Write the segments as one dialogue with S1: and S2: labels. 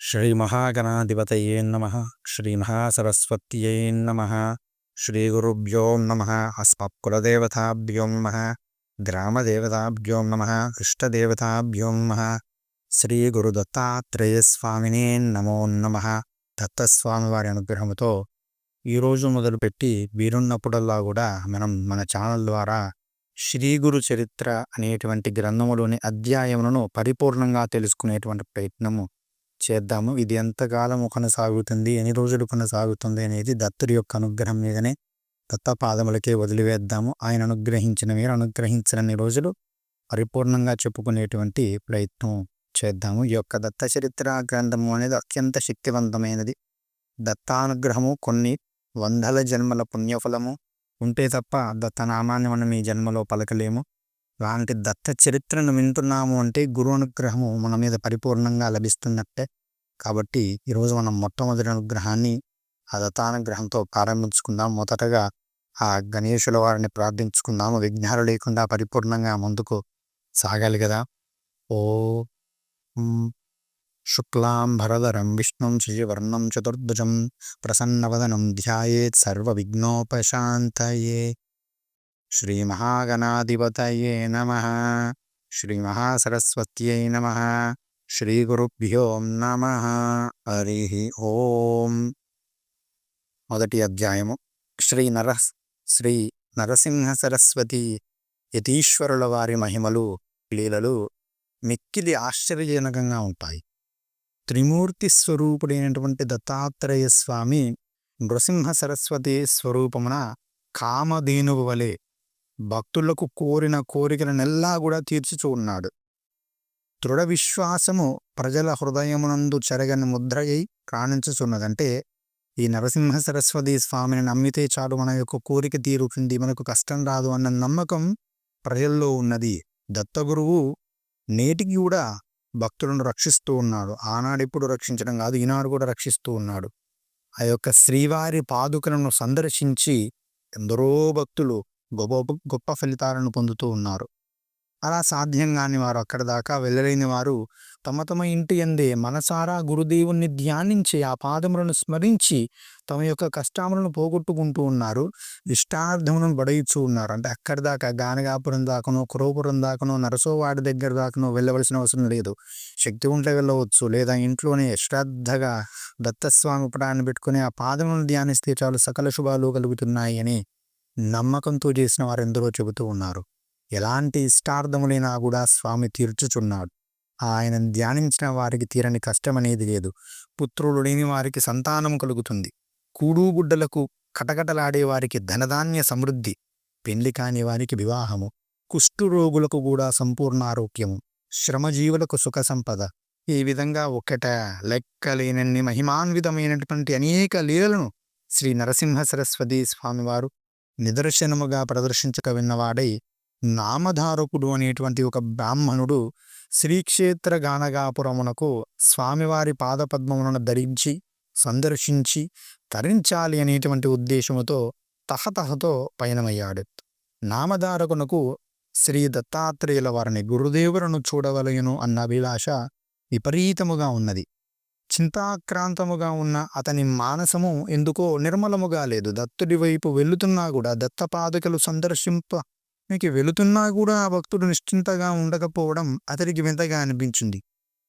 S1: శ్రీమహాగణాధిపతయే నమ శ్రీమహాసరస్వత్యై నమ శ్రీగురుభ్యో నమ అస్మత్కులదేవతాభ్యో నమ గ్రామదేవతాభ్యో నమ ఇష్టదేవతాభ్యో నమ శ్రీ దత్తాత్రేయస్వామినే నమో నమ దత్తస్వామి వారి అనుగ్రహంతో ఈరోజు మొదలుపెట్టి వీరున్నప్పుడల్లా కూడా మనం మన ఛానల్ ద్వారా శ్రీ గురు చరిత్ర అనేటువంటి గ్రంథములోని అధ్యాయములను పరిపూర్ణంగా తెలుసుకునేటువంటి ప్రయత్నము చేద్దాము. ఇది ఎంతకాలము కొనసాగుతుంది? ఎన్ని రోజులు కొనసాగుతుంది? అనేది దత్తుడి యొక్క అనుగ్రహం మీదనే దత్త పాదములకే వదిలివేద్దాము. ఆయన అనుగ్రహించిన మీరు అనుగ్రహించినన్ని రోజులు పరిపూర్ణంగా చెప్పుకునేటువంటి ప్రయత్నం చేద్దాము. ఈ యొక్క దత్త చరిత్ర గ్రంథము అనేది అత్యంత శక్తివంతమైనది. దత్తానుగ్రహము కొన్ని వందల జన్మల పుణ్యఫలము. ఉంటే తప్ప దత్తనామాన్ని మనం ఈ జన్మలో పలకలేము. అలాంటి దత్త చరిత్రను వింటున్నాము అంటే గురు అనుగ్రహము మన మీద పరిపూర్ణంగా లభిస్తున్నట్టే. కాబట్టి ఈరోజు మనం మొట్టమొదటి అనుగ్రహాన్ని ఆ దత్తానుగ్రహంతో ప్రారంభించుకుందాం. మొదటగా ఆ గణేశుల వారిని ప్రార్థించుకుందాము. విఘ్నాలు లేకుండా పరిపూర్ణంగా ముందుకు సాగాలి కదా. ఓ శుక్లాం భరధరం విష్ణుం శశివర్ణం చతుర్భుజం ప్రసన్నవదనం ధ్యాయేత్ సర్వవిఘ్నోపశాంతయే. శ్రీమహాగణాధిపతయే నమ శ్రీమహాసరస్వత్యై నమ శ్రీగురుభ్యో నమ హరి ఓం మొదటి అధ్యాయము శ్రీ నర శ్రీ నరసింహ సరస్వతి యతీశ్వరుల వారి మహిమలు లీలలు మిక్కిలి ఆశ్చర్యజనకంగా ఉంటాయి. త్రిమూర్తి స్వరూపుడైనటువంటి దత్తాత్రేయ స్వామి నృసింహ సరస్వతి స్వరూపమున కామధేనువు వలె భక్తులకు కోరిన కోరికలనెల్లా కూడా తీర్చుచూ ఉన్నాడు దృఢ విశ్వాసము ప్రజల హృదయమునందు చెరగని ముద్రయ్యి ప్రాణించుచున్నదంటే ఈ నరసింహ సరస్వతి స్వామిని నమ్మితే చాలు మన యొక్క కోరిక తీరుతుంది మనకు కష్టం రాదు అన్న నమ్మకం ప్రజల్లో ఉన్నది. దత్తగురువు నేటికి కూడా భక్తులను రక్షిస్తూ ఉన్నాడు. ఆనాడిప్పుడు రక్షించడం కాదు ఈనాడు కూడా రక్షిస్తూ ఉన్నాడు. ఆ యొక్క శ్రీవారి పాదుకలను సందర్శించి ఎందరో భక్తులు గొప్ప గొప్ప ఫలితాలను పొందుతూ ఉన్నారు. అలా సాధ్యం కాని వారు అక్కడ దాకా వెళ్ళలేని వారు తమ తమ ఇంటి ఎందే మనసారా గురుదేవుణ్ణి ధ్యానించి ఆ పాదములను స్మరించి తమ యొక్క కష్టాములను పోగొట్టుకుంటూ ఉన్నారు. ఇష్టార్థములను బడయిస్తూ ఉన్నారు. అంటే అక్కడి దాకా గానగాపురం దాకనో కురోపురం దాకనో నరసోవాడి దగ్గర దాకనో వెళ్ళవలసిన అవసరం లేదు. శక్తి ఉంటే వెళ్ళవచ్చు. లేదా ఇంట్లోనే శ్రద్ధగా దత్తస్వామి పటాన్ని పెట్టుకుని ఆ పాదములను ధ్యానిస్తే చాలు సకల శుభాలు కలుగుతున్నాయి అని నమ్మకంతో చేసిన వారెందరో చెబుతూ ఉన్నారు. ఎలాంటి ఇష్టార్థములైనా కూడా స్వామి తీర్చుచున్నాడు. ఆయన ధ్యానించిన వారికి తీరని కష్టమనేది లేదు. పుత్రులు లేని వారికి సంతానం కలుగుతుంది. కూడుగుడ్డలకు కటకటలాడే వారికి ధనధాన్య సమృద్ధి పెళ్ళి కాని వారికి వివాహము కుష్ఠురోగులకు కూడా సంపూర్ణ ఆరోగ్యము శ్రమజీవులకు సుఖ సంపద. ఈ విధంగా ఒకట లెక్కలేనన్ని మహిమాన్వితమైనటువంటి అనేక లీలలను శ్రీ నరసింహ సరస్వతి స్వామివారు నిదర్శనముగా ప్రదర్శించక విన్నవాడై నామధారకుడు అనేటువంటి ఒక బ్రాహ్మణుడు శ్రీక్షేత్ర గానగాపురమునకు స్వామివారి పాదపద్మములను ధరించి సందర్శించి తరించాలి అనేటువంటి ఉద్దేశముతో తహతహతో పయనమయ్యాడు. నామధారకునకు శ్రీ దత్తాత్రేయుల వారిని గురుదేవులను చూడవలయను అన్న అభిలాష విపరీతముగా ఉన్నది. చింతాక్రాంతముగా ఉన్న అతని మానసము ఎందుకో నిర్మలముగా లేదు. దత్తుడి వైపు వెళుతున్నా కూడా దత్తపాదుకలు సందర్శింప మీకు వెళుతున్నా కూడా ఆ భక్తుడు నిశ్చింతగా ఉండకపోవడం అతడికి వింతగా అనిపించింది.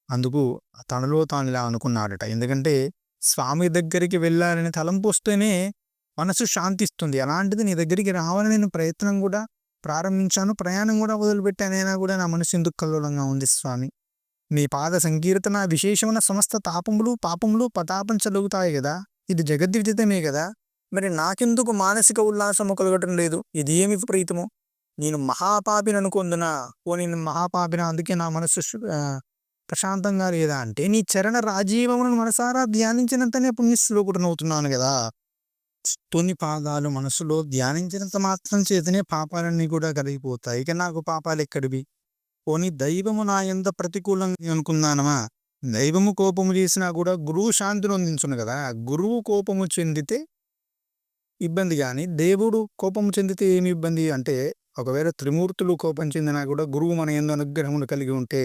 S1: అందుకు తనలో తాను ఇలా అనుకున్నాడట. ఎందుకంటే స్వామి దగ్గరికి వెళ్ళాలని తలంపు వస్తేనే మనసు శాంతిస్తుంది. అలాంటిది నీ దగ్గరికి రావాలని నేను ప్రయత్నం కూడా ప్రారంభించాను. ప్రయాణం కూడా వదిలిపెట్టానైనా కూడా నా మనసు ఎందుకు కల్లోలంగా ఉంది స్వామి? నీ పాద సంకీర్తన విశేషమైన సమస్త తాపములు పాపములు పతాపంచలుగుతాయి కదా ఇది జగద్విదితమే కదా మరి నాకెందుకు మానసిక ఉల్లాసము కలగటం లేదు? ఇది ఏమి విపరీతము? నేను మహాపాపిని అనుకుందున? ఓ నేను మహాపాపిన? అందుకే నా మనసు ప్రశాంతంగా లేదా అంటే నీ చరణ రాజీవమును మనసారా ధ్యానించినంతనే పుణ్యశ్లోకుడనవుతున్నాను కదా తొని పాదాలు మనసులో ధ్యానించినంత మాత్రం చేతనే పాపాలన్నీ కూడా కలిగిపోతాయి ఇక నాకు పాపాలు ఎక్కడివి? పోనీ దైవము నా ఎంత ప్రతికూలంగా అనుకున్నానమా దైవము కోపము చేసినా కూడా గురువు శాంతిని అందించును కదా? గురువు కోపము చెందితే ఇబ్బంది కానీ దేవుడు కోపము చెందితే ఏమి ఇబ్బంది? అంటే ఒకవేళ త్రిమూర్తులు కోపం చెందినా కూడా గురువు మన ఎందు అనుగ్రహములు కలిగి ఉంటే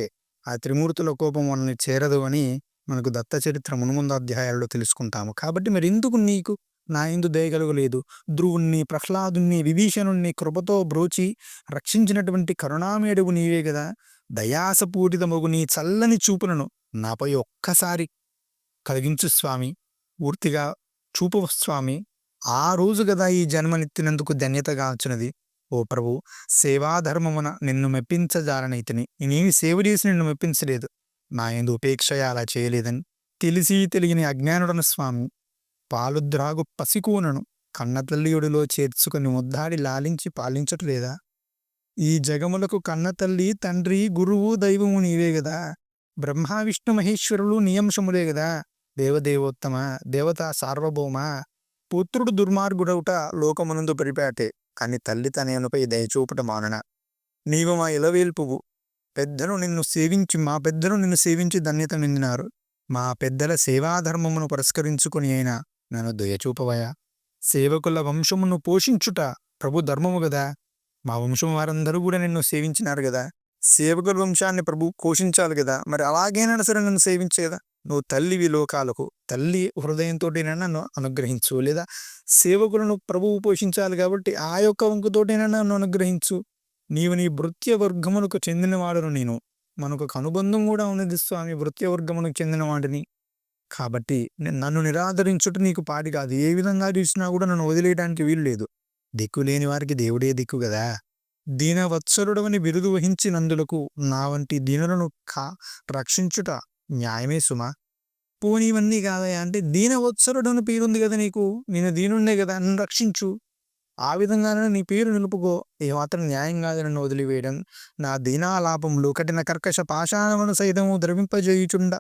S1: ఆ త్రిమూర్తుల కోపం మనల్ని చేరదు అని మనకు దత్త చరిత్ర మునుముందు అధ్యాయాల్లో తెలుసుకుంటాము. కాబట్టి మరి ఎందుకు నీకు నా ఎందు దయగలగలేదు ధ్రువుణ్ణి ప్రహ్లాదుణ్ణి విభీషణుణ్ణి కృపతో బ్రోచి రక్షించినటువంటి కరుణామేడువు నీవే కదా దయాసపూరితమగు నీ చల్లని చూపులను నాపై ఒక్కసారి కలిగించు స్వామి. పూర్తిగా చూపు స్వామి. ఆ రోజు కదా ఈ జన్మనెత్తినందుకు ధన్యతగా వచ్చినది ఓ ప్రభు సేవాధర్మమున నిన్ను మెప్పించజాలనైతిని నేనేమి సేవ చేసి నిన్ను మెప్పించలేదు. నా ఎందు ఉపేక్ష అలా చేయలేదని తెలిసి తెలియని అజ్ఞానుడను స్వామి. పాలుద్రాగు పసికూనను. కన్నతల్లియుడిలో చేర్చుకుని ముద్దాడి లాలించి పాలించట్లేదా ఈ జగములకు కన్నతల్లి తండ్రి గురువు దైవము నీవే గదా? బ్రహ్మ విష్ణు మహేశ్వరులు నియంశములే గదా? దేవదేవోత్తమ దేవత సార్వభౌమ పుత్రుడు దుర్మార్గుడవుట లోకమునందు పరిపాటే. కాని తల్లి తనయునిపై దయచూపుట మానన. నీవు మా ఇలవేల్పువు. పెద్దను నిన్ను సేవించి మా పెద్దను నిన్ను సేవించి ధన్యత నిందినారు. మా పెద్దల సేవాధర్మమును పురస్కరించుకుని అయినా నన్ను దయచూపవయా సేవకుల వంశమును పోషించుట ప్రభు ధర్మము గదా. మా వంశం వారందరూ కూడా నిన్ను సేవించినారు కదా సేవకుల వంశాన్ని ప్రభు పోషించాలి కదా మరి అలాగైనా సరే నన్ను సేవించేదా నువ్వు తల్లివి లోకాలకు తల్లి హృదయంతో నన్ను అనుగ్రహించు లేదా సేవకులను ప్రభువు పోషించాలి కాబట్టి ఆ యొక్క వంకుతోటైనా నన్ను అనుగ్రహించు. నీవు నీ భృత్య వర్గములకు చెందినవాడును నేను. మనకు ఒక అనుబంధం కూడా ఉన్నది స్వామి. భృత్య వర్గమునకు చెందినవాడిని. కాబట్టి నన్ను నిరాదరించుట నీకు పాడి కాదు. ఏ విధంగా చూసినా కూడా నన్ను వదిలేయడానికి వీలు లేదు. దిక్కు లేని వారికి దేవుడే దిక్కు కదా. దీనవత్సరుడవని బిరుదు వహించినందులకు నా వంటి దీనులను కా రక్షించుట న్యాయమే సుమా. పోనీవన్నీ కాదయా అంటే దీనవత్సరుడని పేరుంది కదా నీకు. నేను దీనుండే కదా. నన్ను రక్షించు. ఆ విధంగానే నీ పేరు నిలుపుకో. ఏమాత్రం న్యాయం కాదు నన్ను వదిలివేయడం. నా దీనాలాపములు కఠిన కర్కశ పాషాణమును సైతము ద్రవింపజేయుచుండ.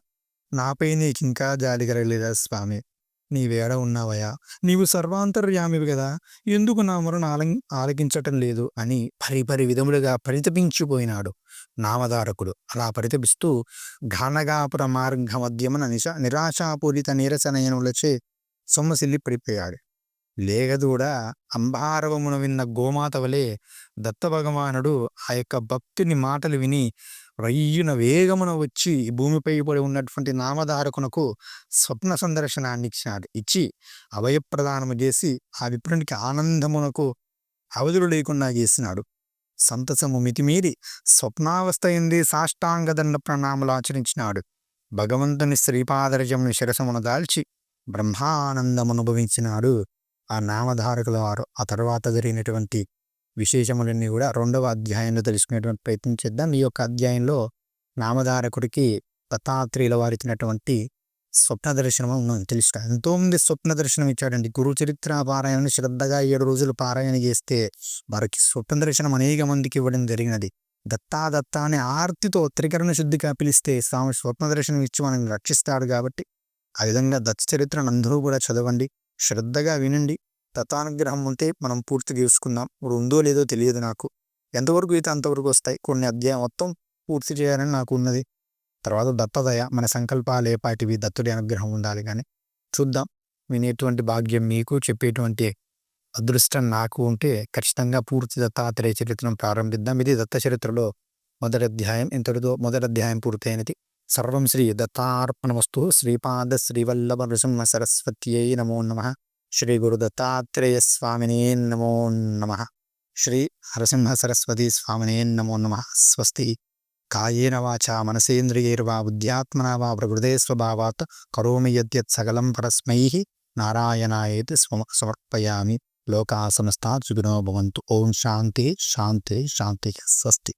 S1: నాపై ఇంకా జాలి కలగలేదా స్వామి? నీవేడ ఉన్నావయా? నీవు సర్వాంతర్యామివి కదా ఎందుకు నా మొరను ఆల ఆలకించటం లేదు అని పరిపరి విధములుగా పరితపించిపోయినాడు నామధారకుడు. అలా పరితపిస్తూ ఘనగాపుర మార్గ మధ్యమున నిశ నిరాశాపూరిత నీరసనయనులచే సొమ్మసిల్లి పడిపోయాడు. లేగదూడ అంబారవమున విన్న గోమాత వలె దత్తభగవానుడు ఆ యొక్క భక్తుని మాటలు విని రయ్యున వేగమున వచ్చి భూమిపై పడి ఉన్నటువంటి నామధారకునకు స్వప్న సందర్శనాన్ని ఇచ్చినాడు ఇచ్చి అభయప్రదానము చేసి ఆ విప్రునికి ఆనందమునకు అవధులు లేకుండా చేసినాడు. సంతసము మితిమీరి స్వప్నావస్థ ఎంది సాష్టాంగదండ ప్రణాములు ఆచరించినాడు. భగవంతుని శ్రీపాదరజముని శిరసమును దాల్చి బ్రహ్మానందమనుభవించినాడు ఆ నామధారకుల వారు ఆ తర్వాత జరిగినటువంటి విశేషములన్నీ కూడా రెండవ అధ్యాయంలో తెలుసుకునేటువంటి ప్రయత్నం చేద్దాం. ఈ యొక్క అధ్యాయంలో నామధారకుడికి దత్తాత్రేయుల వారు ఇచ్చినటువంటి స్వప్న దర్శనం మనం తెలుసుకోవాలి. ఎంతోమంది స్వప్న దర్శనం ఇచ్చాడండి. గురు చరిత్ర పారాయణ శ్రద్ధగా ఏడు రోజులు పారాయణ చేస్తే వారికి స్వప్న దర్శనం అనేక మందికి ఇవ్వడం జరిగినది. దత్తా దత్తా అనే ఆర్తితో త్రికరణ శుద్ధిగా పిలిస్తే స్వామి స్వప్న దర్శనం ఇచ్చి మనల్ని రక్షిస్తాడు కాబట్టి ఆ విధంగా దత్త చరిత్రను అందరూ కూడా చదవండి. శ్రద్ధగా వినండి. దత్తానుగ్రహం ఉంటే మనం పూర్తి చూసుకుందాం. ఇప్పుడు ఉందో లేదో తెలియదు నాకు. ఎంతవరకు అయితే అంతవరకు వస్తాయి? కొన్ని అధ్యాయం మొత్తం పూర్తి చేయాలని నాకు ఉన్నది. తర్వాత దత్తదయ మన సంకల్పాలు ఏపాటివి దత్తుడి అనుగ్రహం ఉండాలి కానీ చూద్దాం. వినేటువంటి భాగ్యం మీకు చెప్పేటువంటి అదృష్టం నాకు ఉంటే ఖచ్చితంగా పూర్తి దత్తాత్రేయ చరిత్రను ప్రారంభిద్దాం. ఇది దత్త చరిత్రలో మొదటి అధ్యాయం. ఇంతటితో మొదటి అధ్యాయం పూర్తయినది. సర్వం శ్రీ దత్తార్పణమస్తు శ్రీపాద శ్రీవల్లభ నృసింహ సరస్వత్యై నమో నమ శ్రీ గురు దత్తాత్రేయ స్వామినే నమో నమ శ్రీ నరసింహ సరస్వతి స్వామినే నమో నమ స్వస్తి కాయేన వాచా మనసేంద్రియైర్వా బుద్ధ్యాత్మన వా ప్రకృతే స్వభావాత్ కరోమి యద్యత్ సకలం పరస్మై నారాయణాయేతి స్వ సమర్పయామి లోకా సమస్తా సుఖినో భవంతు ఓం శాంతి శాంతి శాంతి స్వస్తి